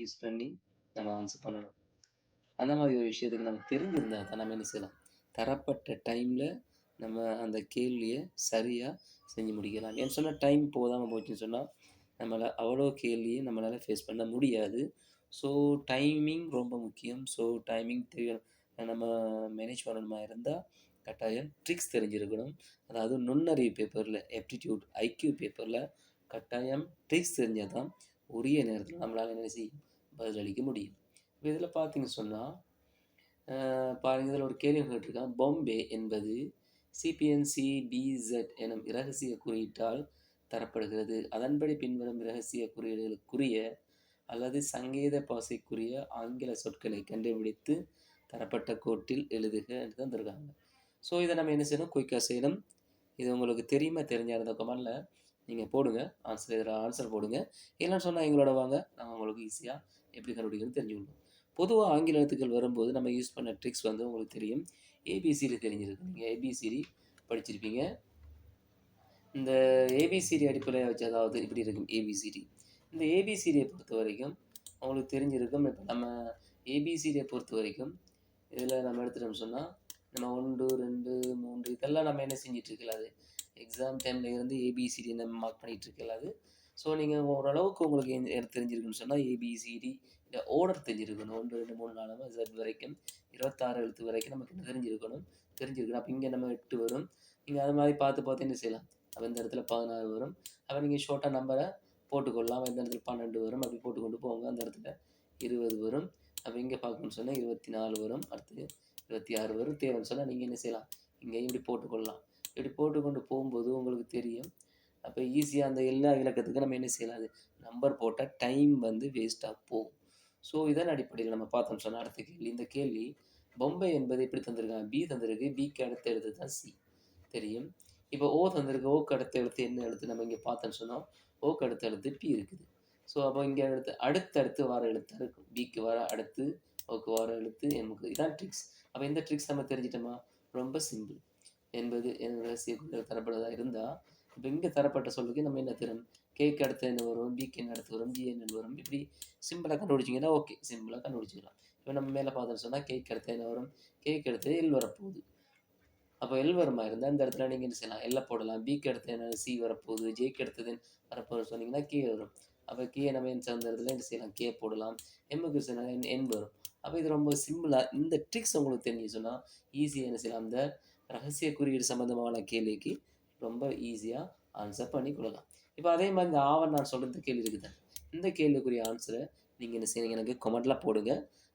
Use பண்ணி நம்ம answer பண்ணணும். அந்த மாதிரி ஒரு விஷயத்துக்கு நம்ம தெரிஞ்சிருந்தா தான் நம்ம என்ன செய்யலாம், தரப்பட்ட டைமில் நம்ம அந்த கேள்வியை சரியாக செஞ்சு முடிக்கலாம். ஏன்னு சொன்னால் டைம் போதாமல் போச்சுன்னு சொன்னால் நம்மளால் அவ்வளோ கேள்வியை நம்மளால் ஃபேஸ் பண்ண முடியாது. ஸோ டைமிங் ரொம்ப முக்கியம். ஸோ டைமிங் தெரியணும். நம்ம மேனேஜ் பண்ணணுமா இருந்தால் கட்டாயம் ட்ரிக்ஸ் தெரிஞ்சிருக்கணும். அதாவது நுண்ணறிவு பேப்பரில் எப்டிடியூட் ஐக்யூ பேப்பரில் கட்டாயம் ட்ரிக்ஸ் தெரிஞ்சால் தான் உரிய நேரத்தில் நம்மளால் என்ன செய்ய பதிலளிக்க முடியும். இப்போ இதில் பார்த்தீங்கன்னு சொன்னால் பாருங்க இதில் ஒரு கேள்வி கேட்டிருக்கான். "பாம்பே என்பது சிபிஎன்சி பிஇசட் எனும் இரகசிய குறியீட்டால் தரப்படுகிறது. அதன்படி பின்வரும் இரகசிய குறியீடுகளுக்குரிய அல்லது சங்கீத பாஷைக்குரிய ஆங்கில சொற்களை கண்டுபிடித்து தரப்பட்ட கோட்டில் எழுதுக" என்று தந்திருக்காங்க. ஸோ இதை நம்ம என்ன செய்யணும், குயிக்காக செய்யணும். இது உங்களுக்கு தெரியுமா தெரிஞ்சா இருந்த கமெண்ட்ல நீங்கள் போடுங்க. ஆன்சர் இதில் ஆன்சர் போடுங்க. இல்லைன்னு சொன்னால் எங்களோட வாங்க. நாங்கள் உங்களுக்கு ஈஸியாக எப்படி கண்டுபிடிக்கிறதுன்னு தெரிஞ்சு பொதுவாக ஆங்கில எழுத்துக்கள் வரும்போது நம்ம யூஸ் பண்ண ட்ரிக்ஸ் வந்து உங்களுக்கு தெரியும். ஏபிசிடி தெரிஞ்சிருக்கும். நீங்கள் ஏபிசிடி படிச்சிருப்பீங்க. இந்த ஏபிசிடி அடிப்படையை வச்சு அதாவது இப்படி இருக்கும் ஏபிசிடி. இந்த ஏபிசிடியை பொறுத்த வரைக்கும் உங்களுக்கு தெரிஞ்சிருக்கும். இப்போ நம்ம ஏபிசிடியை பொறுத்த வரைக்கும் இதில் நம்ம எடுத்துட்டோம்னு சொன்னால் நம்ம 1, 2, 3 இதெல்லாம் நம்ம என்ன செஞ்சுட்டு அது எக்ஸாம் டைம்ல இருந்து ஏபிசிடி நம்ம மார்க் பண்ணிகிட்டு இருக்கலாம் அது. ஸோ நீங்கள் ஓரளவுக்கு உங்களுக்கு எ எனக்கு தெரிஞ்சிருக்குன்னு சொன்னால் ஏபிசிடி இந்த ஓர்டர் தெரிஞ்சிருக்கணும். ஒன்று ரெண்டு மூணு நாலு ஜெட் வரைக்கும் 26 எழுத்து வரைக்கும் நமக்கு என்ன தெரிஞ்சிருக்கணும் தெரிஞ்சிருக்கணும். அப்போ இங்கே நம்ம எட்டு வரும். நீங்கள் அது மாதிரி பார்த்து பார்த்து என்ன செய்யலாம், அப்போ இந்த இடத்துல 16 வரும். அப்போ நீங்கள் ஷார்ட்டா நம்பரை போட்டுக்கொள்ளலாம். இந்த இடத்துல 12 வரும். அப்படி போட்டுக்கொண்டு போங்க. அந்த இடத்துல 20 வரும். அப்போ இங்கே பார்க்கணும்னு சொன்னா 24 வரும். அடுத்து 26 வரும். தேவைன்னு சொன்னால் நீங்கள் என்ன செய்யலாம், இங்கேயும் இப்படி போட்டுக்கொள்ளலாம். இப்படி போட்டுக்கொண்டு போகும்போது உங்களுக்கு தெரியும். அப்போ ஈஸியாக அந்த எல்லா இலக்கத்துக்கும் நம்ம என்ன செய்யலாம், அது நம்பர் போட்டால் டைம் வந்து வேஸ்ட்டாக போகும். ஸோ இதன் அடிப்படையில் நம்ம பார்த்தோம் சொன்னால் அடுத்த கேள்வி. இந்த கேள்வி "பொம்பை என்பது எப்படி தந்திருக்காங்க?" பி தந்திருக்கு. பிக்கு அடுத்த எழுத்து தான் சி. தெரியும். இப்போ ஓ தந்திருக்கு. ஓக்கு அடுத்த எழுத்து என்ன எழுத்து நம்ம இங்கே பார்த்தோம்னு சொன்னால் ஓக்கு அடுத்த எழுத்து பி இருக்குது. ஸோ அப்போ இங்கே அடுத்து அடுத்தடுத்து வர எழுத்தாக இருக்கும். பிக்கு வர அடுத்து, ஓக்கு வர எழுத்து, எம்முக்கு இதான் ட்ரிக்ஸ். அப்போ இந்த ட்ரிக்ஸ் நம்ம தெரிஞ்சிட்டோமா ரொம்ப சிம்பிள். என்பது எனும் ரகசிய குறியீடு தரப்பட்டதாக இருந்தால் இப்போ இங்கே தரப்பட்ட சொல்லுக்கு நம்ம என்ன தரும், கேக்கு அடுத்து என்ன வரும், பிக்கு என்ன அடுத்து வரும், ஜி என்ன வரும். இப்படி சிம்பிளாக கண்டுபிடிச்சீங்கன்னா ஓகே. சிம்பிளாக கண்டுபிடிச்சிக்கலாம் இப்போ நம்ம மேலே பார்த்தோம்னு சொன்னால் கேக் அடுத்து என்ன வரும், கேக் அடுத்து எல் வரப்போகுது. அப்போ எல் வருமா இருந்தால் இந்த இடத்துல நீங்கள் என்ன செய்யலாம், எல்லை போடலாம். பிக்கு அடுத்து என்ன சி வரப்போகுது. ஜேக்கு அடுத்தது வரப்போகுது சொன்னீங்கன்னா, கே வரும். அப்போ கே நம்ம என்ன அந்த இடத்துல என்ன செய்யலாம், கே போடலாம். எம்முக்கு சொன்னால் என் என் வரும். அப்போ இது ரொம்ப சிம்பிளாக இந்த ட்ரிக்ஸ் உங்களுக்கு தெரிஞ்சு சொன்னால் ஈஸியாக என்ன செய்யலாம், அந்த ரகசிய குறியீடு சம்மந்தமான கேள்விக்கு ரொம்ப ஈஸியாக ஆன்சர் பண்ணி கொடுக்கலாம் இப்போ அதே மாதிரி இந்த ஆவன் நான் சொல்கிறது கேள்வி இருக்குது. இந்த கேள்விக்குரிய ஆன்சரை நீங்கள் என்ன செய்யுங்க, எனக்கு கமெண்ட்ல போடுங்க.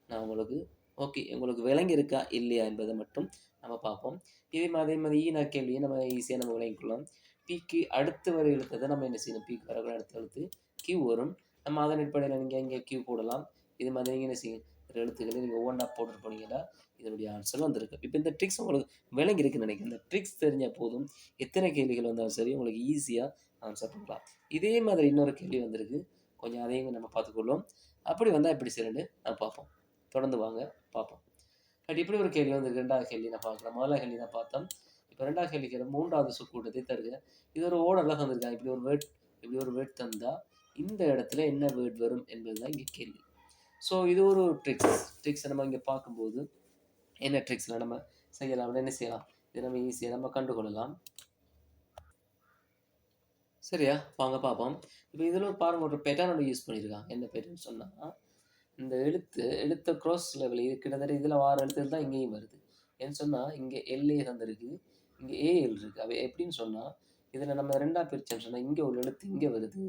நான் உங்களுக்கு ஓகே உங்களுக்கு விளங்கியிருக்கா, இல்லையா என்பதை மட்டும் நம்ம பார்ப்போம். இதே மாதிரி அதே மாதிரி ஈனா கேள்வியை நம்ம ஈஸியாக நம்ம விளங்கிக் கொள்ளலாம். பிக்கு அடுத்து வர எழுத்ததை நம்ம என்ன செய்யணும், பிக்கு வரக்கூடிய அடுத்த எழுத்து கியூ வரும். நம்ம அதன் அடிப்படையில் நீங்கள் இங்க கியூ போடலாம். இது மாதிரி நீங்கள் என்ன செய்யும் எழுத்துக்களை நீங்கள் ஒவ்வொன்றா போட்டுட்டு போனீங்கன்னா, இதனுடைய ஆன்சர் வந்திருக்கு. இப்போ இந்த ட்ரிக்ஸ் உங்களுக்கு விளங்கியிருக்குன்னு நினைக்கிறேன். இந்த ட்ரிக்ஸ் தெரிஞ்சால் போதும். எத்தனை கேள்விகள் வந்தாலும் சரி, உங்களுக்கு ஈஸியாக ஆன்சர் பண்ணலாம். இதே மாதிரி இன்னொரு கேள்வி வந்திருக்கு. கொஞ்சம் அதையும் நம்ம பார்த்துக்கொள்வோம். அப்படி வந்தால் எப்படி சரின்னு நான் பார்ப்போம். தொடர்ந்து வாங்க பார்ப்போம். பட் இப்படி ஒரு கேள்வி வந்திருக்கு. ரெண்டாவது கேள்வி நான் பார்க்கலாம். முதல்ல கேள்வி தான் பார்த்தோம். இப்ப 2வது கேள்விக்கு மூன்றாவது சுக்கூட்டத்தை தருக. இது ஒரு ஆர்டர்ல தந்திருக்காங்க. இப்படி ஒரு வேர்ட் இப்படி ஒரு வேர்ட் தந்தால் இந்த இடத்துல என்ன வேர்ட் வரும் என்பது தான் இங்கே கேள்வி. ஸோ இது ஒரு ட்ரிக்ஸ். ட்ரிக்ஸ் நம்ம இங்கே பார்க்கும்போது, என்ன ட்ரிக்ஸில் நம்ம செய்யலாம், என்ன செய்யலாம், இதை நம்ம ஈஸியாக நம்ம கண்டுகொள்ளலாம். சரியா? வாங்க பார்ப்போம். இப்போ இதில் பாருங்கள் ஒரு பேட்டர்ன் ஒண்ணு யூஸ் பண்ணியிருக்கான் என்ன பேட்டர்ன் சொன்னால் இந்த எழுத்து எழுத்த க்ராஸ் லெவல் இது கிட்டத்தட்ட இதில் வார எழுத்துக்கள் தான் இங்கேயும் வருது. ஏன்னு சொன்னால் இங்கே எல்ஏ தந்திருக்கு. இங்கே ஏஎல் இருக்கு. அப்ப எப்படின்னு சொன்னால் இதில் நம்ம ரெண்டாக பிரிச்சோம்னு சொன்னால் இங்கே ஒரு எழுத்து இங்கே வருது.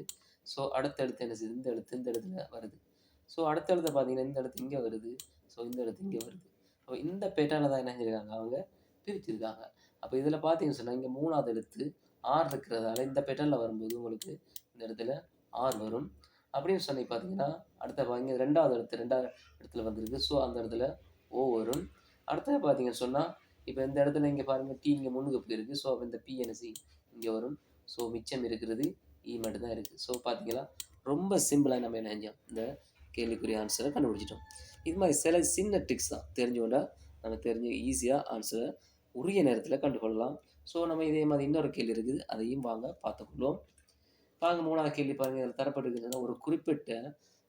ஸோ அடுத்த எழுத்து என்ன செய்யுது, இந்த எழுத்து இந்த இடத்துல வருது. ஸோ அடுத்த எழுத்து பார்த்தீங்கன்னா, இந்த எழுத்து இங்கே வருது. ஸோ இந்த எழுத்து இங்கே வருது. அப்ப இந்த பேட்டர்ன்ல தான் என்ன செஞ்சிருக்காங்க, அவங்க பிரிச்சிருக்காங்க. அப்போ இதில் பார்த்தீங்கன்னு சொன்னால் இங்கே மூணாவது எழுத்து ஆர் இருக்கிறதால இந்த பேட்டர்ன்ல வரும்போது உங்களுக்கு இந்த இடத்துல ஆர் வரும். அப்படின்னு சொல்லி பார்த்தீங்கன்னா, அடுத்த இங்கே ரெண்டாவது இடத்து ரெண்டாவது இடத்துல வந்திருக்கு. ஸோ அந்த இடத்துல ஓ வரும். அடுத்தது பார்த்தீங்கன்னு சொன்னால் இப்போ இந்த இடத்துல இங்கே பாருங்கள் டி இங்கே முன்னுக்கு போயிருக்கு. ஸோ அப்போ இந்த பிஎன்சி இங்கே வரும். ஸோ மிச்சம் இருக்கிறது இ மட்டும்தான் இருக்குது ஸோ பார்த்தீங்களா, ரொம்ப சிம்பிளாக நம்ம என்ன செஞ்சோம், இந்த கேள்விக்குரிய ஆன்சரை கண்டுபிடிச்சிட்டோம். இது மாதிரி சில சின்ன ட்ரிக்ஸ் தான். தெரிஞ்சுக்கொண்டா நம்ம தெரிஞ்சு ஈஸியாக ஆன்சரை உரிய நேரத்தில் கண்டுகொள்ளலாம். ஸோ நம்ம இதே மாதிரி இன்னொரு கேள்வி இருக்குது. அதையும் வாங்க பார்த்துக்கொள்வோம். பாருங்க மூணாவது கேள்வி பாருங்கள் இதில் தரப்பட்டிருக்குதுன்னா, ஒரு குறிப்பிட்ட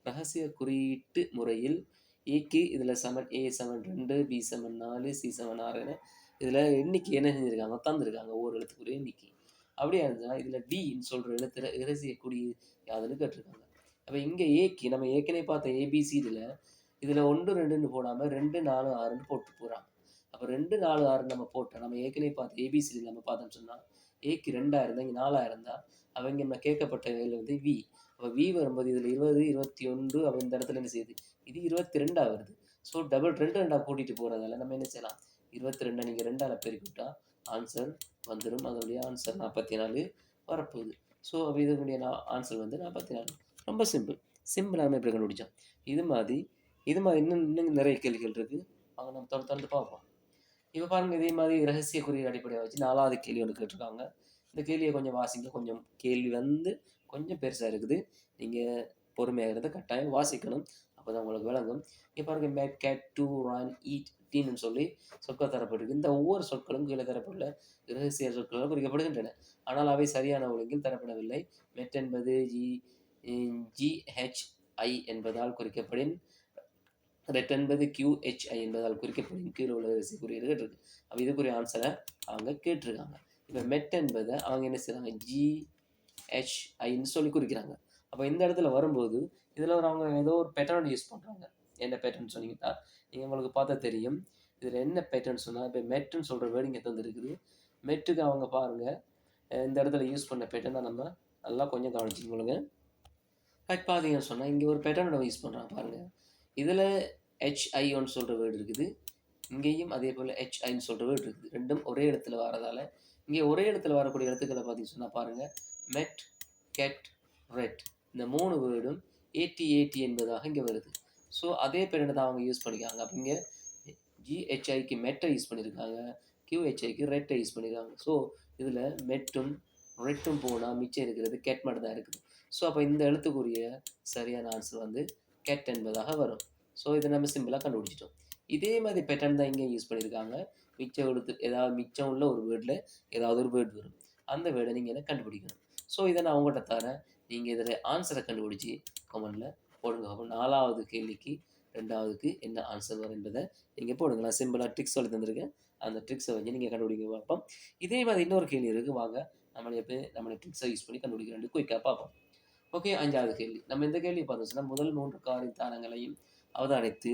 ரகசிய குறியீட்டு முறையில் ஏக்கு இதில் செவன் ஏ செவன் ரெண்டு பி செவன் நாலு சி செவன் ஆறுன்னு இதில் எண்ணிக்கை என்ன செஞ்சுருக்காங்க தந்துருக்காங்க ஒவ்வொரு எழுத்துக்குரிய எண்ணிக்கை அப்படியே இருந்துச்சுன்னா இதில் டின்னு சொல்கிற எழுத்துல இரசிய குறி யாதுன்னு கேட்டிருக்காங்க அப்போ இங்கே ஏக்கு நம்ம ஏற்கனவே பார்த்த ஏபிசிடியில் இதில் ஒன்று ரெண்டுன்னு போடாமல் ரெண்டு நாலு ஆறுன்னு போட்டு போகிறாங்க அப்போ ரெண்டு நாலு ஆறு நம்ம போட்டோம். நம்ம ஏற்கனவே பார்த்த ஏபிசிடி நம்ம பார்த்தோம்னு சொன்னால் ஏக்கு ரெண்டாக இருந்தால் இங்கே நாலாக இருந்தால் அவங்க நம்ம கேட்கப்பட்ட வேலை வந்து வி அப்போ வி வரும்போது இதில் இருபது இருபத்தி ஒன்று அப்போ இந்த இடத்துல என்ன செய்யுது? இது இருபத்தி ரெண்டாக வருது. ஸோ டபுள் ரெண்டு ரெண்டாக கூட்டிகிட்டு போகிறதால நம்ம என்ன செய்யலாம்? இருபத்தி ரெண்டை நீங்கள் ரெண்டால் பெருக்கிவிட்டா ஆன்சர் வந்துடும் அதனுடைய ஆன்சர் நாற்பத்தி நாலு வரப்போகுது. ஸோ அப்போ இதனுடைய நான் ஆன்சர் வந்து நாற்பத்தி நாலு. ரொம்ப சிம்பிள் சிம்பிளாக நம்ம இப்படி கண்டுபிடிச்சோம் இது மாதிரி இது மாதிரி இன்னும் இன்னும் நிறைய கேள்விகள் இருக்குது அவங்க நம்ம தொடர்ந்து தொடர்ந்து பார்ப்போம். இப்போ பாருங்கள் இதே மாதிரி ரகசிய குறியீடு அடிப்படையாக வச்சு நாலாவது கேள்வி ஒன்று கேட்டிருக்காங்க. இந்த கேள்வியை கொஞ்சம் வாசிங்க. கொஞ்சம் கேள்வி வந்து கொஞ்சம் பெருசாக இருக்குது. நீங்கள் பொறுமையாக இருந்து கட்டாயம் வாசிக்கணும். அப்போ தான் உங்களுக்கு விளங்கும். இப்போ பாருங்க mat cat to run eat டீன்னு சொல்லி சொற்கள் தரப்பட்டிருக்கு. இந்த ஒவ்வொரு சொற்களும் கீழே தரப்பட்டுள்ள ரகசிய சொற்களால் குறிக்கப்படுகின்றன. ஆனால் அவை சரியான ஒழுங்கில் தரப்படவில்லை. மெட் என்பது ஜி ஜிஹெச்ஐ என்பதால் குறிக்கப்படும். ரெட் என்பது கியூஹெச்ஐ என்பதால் குறிக்கப்படும். கீழே உள்ள ரகசிய குறியீடுகள் இருக்கு அப்போ இதுக்குரிய ஆன்சரை அவங்க கேட்டிருக்காங்க. இப்போ மெட் என்பதை அவங்க என்ன செய்கிறாங்க ஜிஹெச்ஐன்னு சொல்லி குறிக்கிறாங்க. அப்போ இந்த இடத்துல வரும்போது இதில் ஒரு அவங்க ஏதோ ஒரு பேட்டர்ன் யூஸ் பண்ணுறாங்க என்ன பேட்டர்ன் சொன்னீங்கன்னா நீங்கள் உங்களுக்கு பார்த்தா தெரியும். இதில் என்ன பேட்டர்ன் சொன்னால் இப்போ மெட்டுன்னு சொல்கிற வேர்டு இங்கே தந்துருக்குது. மெட்டுக்கு அவங்க பாருங்கள் இந்த இடத்துல யூஸ் பண்ண பேட்டர்ன் தான் நம்ம நல்லா கொஞ்சம் கவனிச்சுக்கொள்ளுங்க கரெக்ட் பார்த்தீங்கன்னு சொன்னால் இங்கே ஒரு பேட்டர்னோட யூஸ் பண்ணுறாங்க பாருங்கள் இதில் ஹெச்ஐன்னு சொல்கிற வேர்டு இருக்குது. இங்கேயும் அதே போல் ஹெச்ஐன்னு சொல்கிற வேர்டு இருக்குது. ரெண்டும் ஒரே இடத்துல வரதால் இங்கே ஒரே இடத்துல வரக்கூடிய இடத்துக்களை பார்த்தீங்கன்னு சொன்னால் பாருங்கள் மெட் கெட் ரெட் இந்த மூணு வேர்டும் ஏடி ஏடி என்பதாக இங்கே வருது. ஸோ அதே பேர் தான் அவங்க யூஸ் பண்ணிக்காங்க அப்போ இங்கே ஜிஹெச்ஐக்கு மெட்டை யூஸ் பண்ணியிருக்காங்க கியூஹெச்ஐக்கு ரெட்டை யூஸ் பண்ணியிருக்காங்க ஸோ இதில் மெட்டும் ரெட்டும் போனால் மிச்சம் இருக்கிறது கெட் மட்டும் தான் இருக்குது. ஸோ அப்போ இந்த எழுத்துக்குரிய சரியான ஆன்சர் வந்து கெட் என்பதாக வரும். ஸோ இதை நம்ம சிம்பிளாக கண்டுபிடிச்சிட்டோம். இதே மாதிரி பேட்டர்ன் தான் இங்கே யூஸ் பண்ணியிருக்காங்க. மிச்சம் எழுத்து ஏதாவது மிச்சம் உள்ள ஒரு வேர்டில் ஏதாவது ஒரு வேர்டு வரும். அந்த வேர்டை நீங்கள் என்ன கண்டுபிடிக்கணும். ஸோ இதை நான் உங்கள்கிட்ட தரேன். நீங்கள் இதில் ஆன்சரை கண்டுபிடிச்சி கமெண்டில் போடுங்க. அப்போ நாலாவது கேள்விக்கு ரெண்டாவதுக்கு என்ன ஆன்சர் வரும் என்பதை நீங்கள் போடுங்க. நான் சிம்பிளாக ட்ரிக்ஸ் சொல்லி தந்திருக்கேன். அந்த ட்ரிக்ஸை வச்சு நீங்கள் கண்டுபிடிக்க பார்ப்போம். இதே மாதிரி இன்னொரு கேள்வி இருக்குது வாங்க நம்மளே எப்போ நம்மளை ட்ரிக்ஸை யூஸ் பண்ணி கண்டுபிடிக்கிறேன். குயிக்காக பார்ப்போம். ஓகே அஞ்சாவது கேள்வி. நம்ம இந்த கேள்வி பார்த்தோம்னா முதல் மூன்று காரித்தானங்களையும் அவதானித்து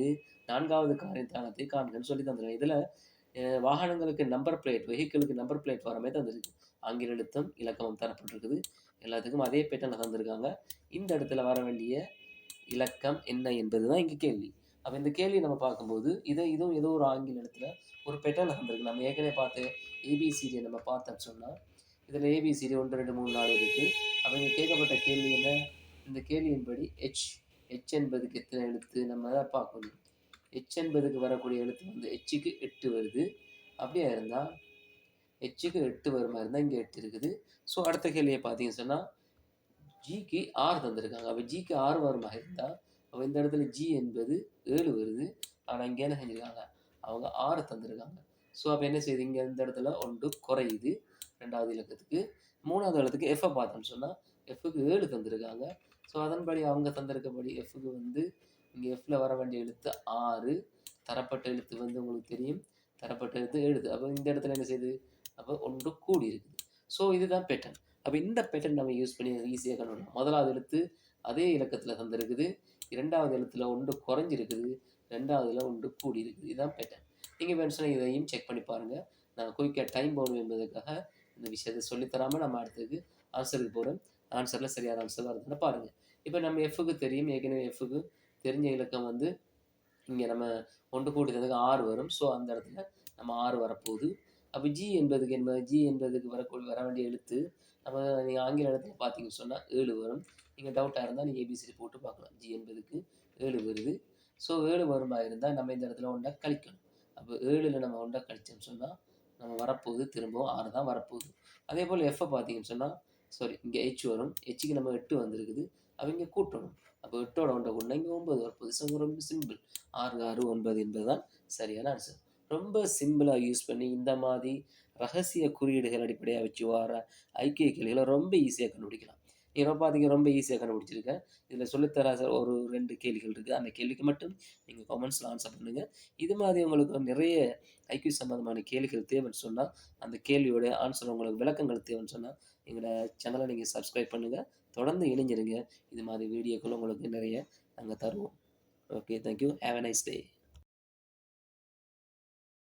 நான்காவது காரித்தானத்தை காண்கன்னு சொல்லி தந்துருக்கேன் இதில் வாகனங்களுக்கு நம்பர் பிளேட் வெஹிக்கிளுக்கு நம்பர் பிளேட் வரமே தந்திருக்கு. ஆங்கில எழுத்தம் இலக்கமும் தரப்பட்டிருக்குது. எல்லாத்துக்கும் அதே பேட்டர்னில் தந்திருக்காங்க. இந்த இடத்துல வர வேண்டிய இலக்கம் என்ன என்பது தான் இங்கே கேள்வி. அப்போ இந்த கேள்வி நம்ம பார்க்கும்போது இதை இதுவும் ஏதோ ஒரு ஆங்கில இடத்துல ஒரு பெட்டர்னில் தந்திருக்கு. நம்ம ஏற்கனவே பார்த்து ஏபிசிடியை நம்ம பார்த்தோம்னு சொன்னால் இதில் ஏபிசிடி ஒன்று ரெண்டு மூணு நாலு இருக்குது அப்போ இங்கே கேட்கப்பட்ட கேள்வி என்ன? இந்த கேள்வியின்படி ஹெச் ஹெச் என்பதுக்கு எத்தனை எழுத்து? நம்ம அதை பார்க்கணும். ஹெச் என்பதுக்கு வரக்கூடிய எழுத்து வந்து ஹெச்சுக்கு எட்டு வருது. அப்படியே இருந்தால் ஹெச்சுக்கு எட்டு வருமா இருந்தால் இங்கே எட்டு இருக்குது. ஸோ அடுத்த கேள்வியை பார்த்தீங்கன்னு சொன்னால் ஜிக்கு ஆறு தந்திருக்காங்க. அப்போ ஜிக்கு ஆறு வருமா இருந்தால் அப்போ இந்த இடத்துல ஜி என்பது ஏழு வருது. ஆனால் இங்கே என்ன செஞ்சுருக்காங்க? அவங்க ஆறு தந்திருக்காங்க. ஸோ அப்போ என்ன செய்யுது இங்கே இந்த இடத்துல ஒன்று குறையுது. ரெண்டாவது இலக்கத்துக்கு. மூணாவது இடத்துக்கு எஃப்ஐ பார்த்தோம்னு சொன்னால் எஃப்க்கு ஏழு தந்திருக்காங்க. ஸோ அதன்படி அவங்க தந்திருக்கபடி எஃப்க்கு வந்து இங்கே எஃப்பில் வர வேண்டிய எழுத்து ஆறு தரப்பட்ட எழுத்து வந்து உங்களுக்கு தெரியும். தரப்பட்ட எழுத்து எழுது. அப்போ இந்த இடத்துல என்ன செய்யுது அப்போ ஒன்று கூடி இருக்குது. ஸோ இதுதான் பேட்டர்ன் அப்போ இந்த பேட்டர்ன் நம்ம யூஸ் பண்ணி ஈஸியாக கண்டுபிடிக்கலாம். முதலாவது எழுத்து அதே இலக்கத்தில் தந்திருக்குது. இரண்டாவது எழுத்துல ஒன்று குறைஞ்சிருக்குது. ரெண்டாவதுல ஒன்று கூடி இருக்குது. இதுதான் பேட்டர்ன் நீங்கள் வேணும்னா இதையும் செக் பண்ணி பாருங்கள் நான் குயிக்காக டைம் போகணும் என்பதற்காக இந்த விஷயத்தை சொல்லித்தராமல் நம்ம அடுத்ததுக்கு ஆன்சருக்கு போகிறோம் ஆன்சரில் சரியான ஆன்சர் வருதுன்னு பாருங்கள் இப்போ நம்ம எஃப்க்கு தெரியும். ஏற்கனவே எஃப்க்கு தெரிஞ்ச இலக்கம் வந்து இங்கே நம்ம ஒன்று கூட்டி தந்ததுக்கு ஆறு வரும். ஸோ அந்த இடத்துல நம்ம ஆறு வரப்போகுது. அப்போ ஜி என்பதுக்கு என்பது ஜி என்பதுக்கு வரக்கூடிய வர வேண்டிய எழுத்து நம்ம நீங்கள் ஆங்கில இடத்துல பார்த்தீங்கன்னு சொன்னால் ஏழு வரும். நீங்கள் டவுட்டாக இருந்தால் நீங்கள் ஏபிசிடி போட்டு பார்க்கலாம். ஜி என்பதுக்கு ஏழு வருது. ஸோ ஏழு வருமா இருந்தால் நம்ம இந்த இடத்துல ஒன்றா கழிக்கணும். அப்போ ஏழில் நம்ம ஒன்றை கழிச்சோம்னு சொன்னால் நம்ம வரப்போகுது திரும்பவும் ஆறு தான் வரப்போகுது. அதே போல் எஃப்ஐ பார்த்தீங்கன்னு சொன்னால் சாரி இங்கே ஹெச் வரும் ஹெச்சுக்கு நம்ம எட்டு வந்திருக்குது அவங்க கூட்டணும். அப்போ எட்டோட ஒன்றை ஒன்று இங்கே ஒன்பது வரப்போகுது. ஸோ ரொம்ப சிம்பிள் ஆறு ஆறு ஒன்பது என்பது தான் சரியான ஆன்சர் ரொம்ப சிம்பிளாக யூஸ் பண்ணி இந்த மாதிரி ரகசிய குறியீடுகள் அடிப்படையாக வச்சு வர ஐக்கிய கேள்விகளை ரொம்ப ஈஸியாக கண்டுபிடிக்கலாம். இதில் பார்த்தீங்க ரொம்ப ஈஸியாக கண்டுபிடிச்சிருக்கேன் இதில் சொல்லித்தர ஒரு ரெண்டு கேள்விகள் இருக்குது அந்த கேள்விக்கு மட்டும் நீங்கள் கமெண்ட்ஸில் ஆன்சர் பண்ணுங்கள் இது மாதிரி உங்களுக்கு நிறைய ஐக்யூ சம்மந்தமான கேள்விகள் தேவைன்னு சொன்னால் அந்த கேள்வியோட ஆன்சர் உங்களுக்கு விளக்கங்கள் தேவைன்னு சொன்னால் எங்களோட சேனலை நீங்கள் சப்ஸ்கிரைப் பண்ணுங்கள் தொடர்ந்து இணைஞ்சிருங்க. இது மாதிரி வீடியோக்கள் உங்களுக்கு நிறைய நாங்கள் தருவோம். Okay thank you have a nice day